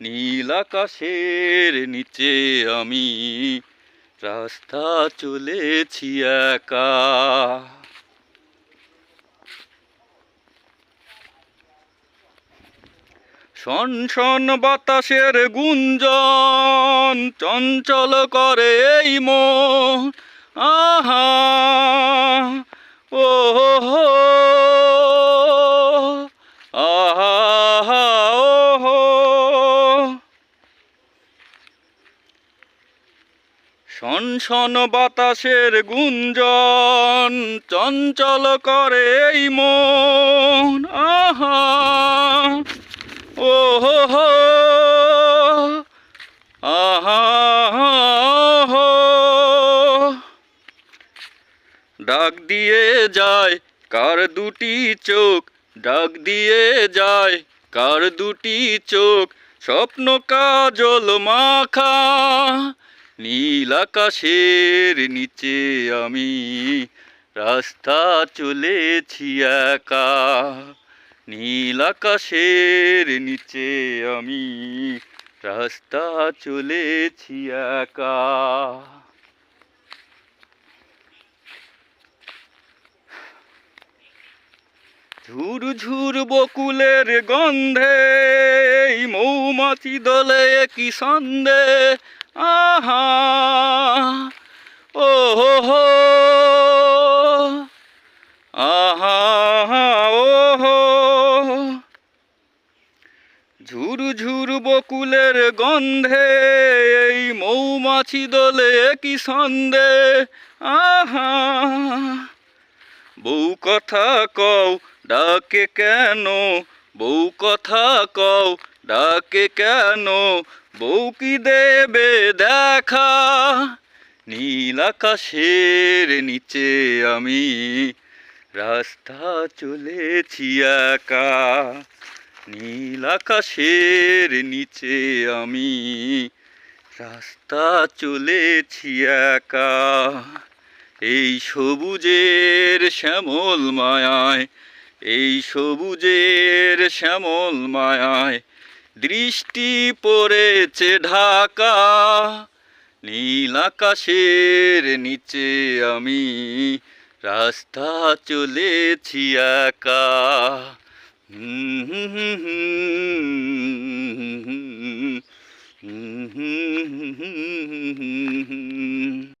নীল আকাশের নিচে আমি রাস্তা চলেছি একা। শন বাতাসের গুঞ্জন চঞ্চল করে এই মন। আহা! শন শন বাতাসের গুঞ্জন চঞ্চল করে এই মন। আহা। ও হো। হো। আহা ডাক দিয়ে যায়, কার দুটি চোখ? ডাক দিয়ে যায়, কার দুটি চোখ? স্বপ্ন কাজল মাখা। নীল আকাশের নিচে আমি রাস্তা চলেছি একা। নীল আকাশের নিচে আমি রাস্তা চলেছি একা। ঝুর ঝুর বকুলের গন্ধে মৌমাছি দলে কি সন্দে আহা আহা বকুলের গন্ধে, এই মৌমাছি দলে কি সন্দে আহা, বউ কথা কও, ডাকে কেন? বউ কথা কও, ডাকে কেন? বউ কি দেবে দেখা, নীল আকাশের নিচে আমি রাস্তা চলেছি একা, নীল আকাশের নিচে আমি রাস্তা চলেছি একা। এই সবুজের শ্যামল মায়ায়, এই সবুজের শ্যামল মায়ায় দৃষ্টি পড়েছে ঢাকা নীল আকাশের নিচে আমি রাস্তা চলেছি একা। হুম হুম হুম